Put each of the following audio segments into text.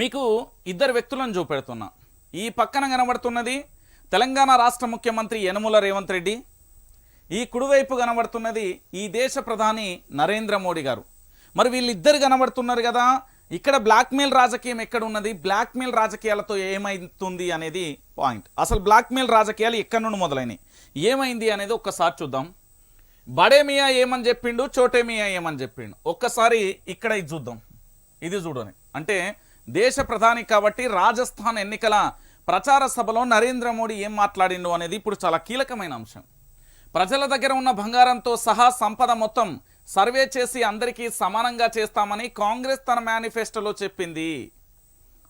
మీకు ఇద్దరు వ్యక్తులను చూపెడుతున్నా. ఈ పక్కన కనబడుతున్నది తెలంగాణ రాష్ట్ర ముఖ్యమంత్రి యనమల రేవంత్ రెడ్డి. ఈ కుడివైపు కనబడుతున్నది ఈ దేశ ప్రధాని నరేంద్ర మోడీ గారు. మరి వీళ్ళిద్దరు కనబడుతున్నారు కదా ఇక్కడ బ్లాక్మెయిల్ రాజకీయం ఎక్కడ ఉన్నది బ్లాక్మెయిల్ రాజకీయాలతో ఏమైతుంది అనేది పాయింట్. అసలు బ్లాక్మెయిల్ రాజకీయాలు ఎక్కడి నుండి మొదలైనవి ఏమైంది అనేది ఒక్కసారి చూద్దాం. బడేమియా ఏమని చెప్పిండు చోటేమియా ఏమని చెప్పిండు? ఒక్కసారి ఇక్కడ ఇది చూద్దాం. ఇది చూడని అంటే దేశ ప్రధాని కాబట్టి రాజస్థాన్ ఎన్నికల ప్రచార సభలో నరేంద్ర మోడీ ఏం మాట్లాడిండు అనేది ఇప్పుడు చాలా కీలకమైన అంశం. ప్రజల దగ్గర ఉన్న బంగారంతో సహా సంపద మొత్తం సర్వే చేసి అందరికీ సమానంగా చేస్తామని కాంగ్రెస్ తన మేనిఫెస్టోలో చెప్పింది.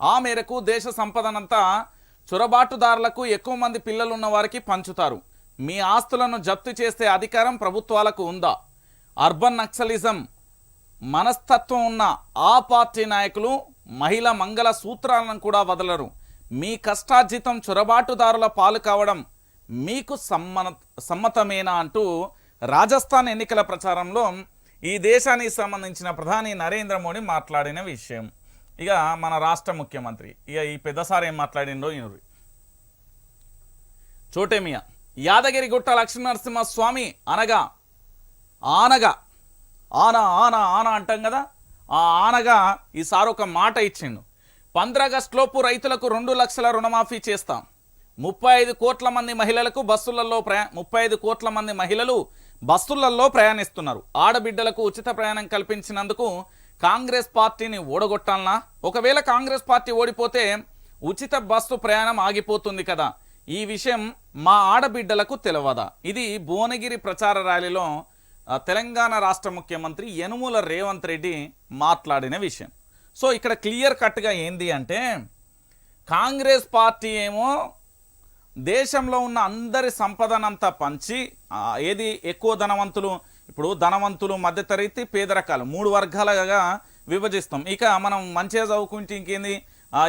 ఆ మేరకు దేశ సంపదనంతా చొరబాటుదారులకు ఎక్కువ మంది పిల్లలున్న వారికి పంచుతారు. మీ ఆస్తులను జప్తు చేసే అధికారం ప్రభుత్వాలకు ఉందా? అర్బన్ నక్సలిజం మనస్తత్వం ఉన్న ఆ పార్టీ నాయకులు మహిళ మంగళ సూత్రాలను కూడా వదలరు. మీ కష్టార్జితం చొరబాటుదారుల పాలు కావడం మీకు సమ్మన సమ్మతమేనా అంటూ రాజస్థాన్ ఎన్నికల ప్రచారంలో ఈ దేశానికి సంబంధించిన ప్రధాని నరేంద్ర మోడీ మాట్లాడిన విషయం. ఇక మన రాష్ట్ర ముఖ్యమంత్రి ఇక ఈ పెద్దసారి ఏం మాట్లాడిండో ఈయన చోటేమియా యాదగిరిగుట్ట లక్ష్మీనరసింహ స్వామి అనగా ఆనగా ఆన ఆన ఆన అంటాం కదా? ఆ ఆనగా ఈసారి ఒక మాట ఇచ్చిండు. పంద్రాగస్టులోపు రైతులకు రెండు లక్షల రుణమాఫీ చేస్తాం. ముప్పై ఐదు కోట్ల మంది మహిళలకు బస్సులలో ప్రయా ముప్పై ఐదు కోట్ల మంది మహిళలు బస్సులలో ప్రయాణిస్తున్నారు. ఆడబిడ్డలకు ఉచిత ప్రయాణం కల్పించినందుకు కాంగ్రెస్ పార్టీని ఓడగొట్టాలనా? ఒకవేళ కాంగ్రెస్ పార్టీ ఓడిపోతే ఉచిత బస్సు ప్రయాణం ఆగిపోతుంది కదా. ఈ విషయం మా ఆడబిడ్డలకు తెలియదా ఇది భువనగిరి ప్రచార ర్యాలీలో తెలంగాణ రాష్ట్ర ముఖ్యమంత్రి యనుమూల రేవంత్ రెడ్డి మాట్లాడిన విషయం. సో ఇక్కడ క్లియర్ కట్గా ఏంది అంటే కాంగ్రెస్ పార్టీ ఏమో దేశంలో ఉన్న అందరి సంపదనంతా పంచి ఏది ఎక్కువ ధనవంతులు ఇప్పుడు ధనవంతులు మధ్యతరగతి పేదరకాలు మూడు వర్గాలుగా విభజిస్తాం. ఇక మనం మంచిగా చదువుకుంటే ఇంకేంది?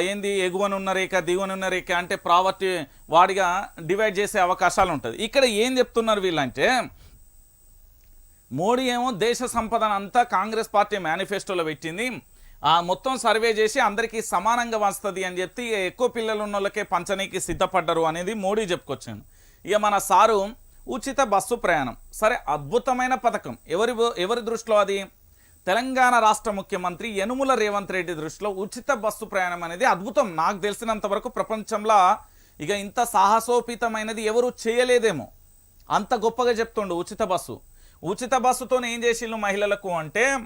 ఏంది? ఎగువనున్న రేఖ దిగువనున్న రేఖ అంటే ప్రావర్టీ వాడిగా డివైడ్ చేసే అవకాశాలు ఉంటుంది. ఇక్కడ ఏం చెప్తున్నారు వీళ్ళంటే మోడీ ఏమో దేశ సంపదను అంతా కాంగ్రెస్ పార్టీ మేనిఫెస్టోలో పెట్టింది. ఆ మొత్తం సర్వే చేసి అందరికీ సమానంగా వస్తుంది అని చెప్పి ఎక్కువ పిల్లలు ఉన్న వాళ్ళకే పంచనీకి సిద్ధపడ్డరు అనేది మోడీ చెప్పుకొచ్చాను ఇక మన సారు ఉచిత బస్సు ప్రయాణం. సరే అద్భుతమైన పథకం. ఎవరి ఎవరి దృష్టిలో అది? తెలంగాణ రాష్ట్ర ముఖ్యమంత్రి యనుముల రేవంత్ రెడ్డి దృష్టిలో ఉచిత బస్సు ప్రయాణం అనేది అద్భుతం. నాకు తెలిసినంత వరకు ప్రపంచంలో ఇక ఇంత సాహసోపేతమైనది ఎవరు చేయలేదేమో. అంత గొప్పగా చెప్తుండు ఉచిత బస్సు. ఉచిత బస్సుతో ఏం చేసిండు మహిళలకు అంటే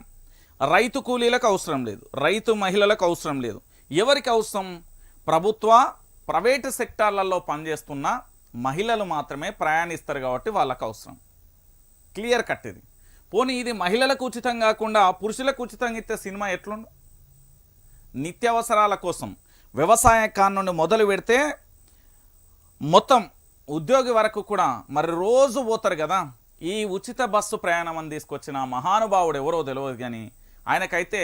రైతు కూలీలకు అవసరం లేదు. రైతు మహిళలకు అవసరం లేదు. ఎవరికి అవసరం? ప్రభుత్వ ప్రైవేటు సెక్టార్లలో పనిచేస్తున్న మహిళలు మాత్రమే ప్రయాణిస్తారు కాబట్టి వాళ్ళకు అవసరం. క్లియర్ కట్ ఇది. పోనీ ఇది మహిళలకు ఉచితం కాకుండా పురుషులకు ఉచితంగా ఇస్తే సినిమా ఎట్లుండు? నిత్యావసరాల కోసం. వ్యవసాయ కానుండి మొదలు పెడితే మొత్తం ఉద్యోగి వరకు కూడా మరి రోజు పోతారు కదా. ఈ ఉచిత బస్సు ప్రయాణం అని తీసుకొచ్చిన మహానుభావుడు ఎవరో తెలియదు కానీ ఆయనకైతే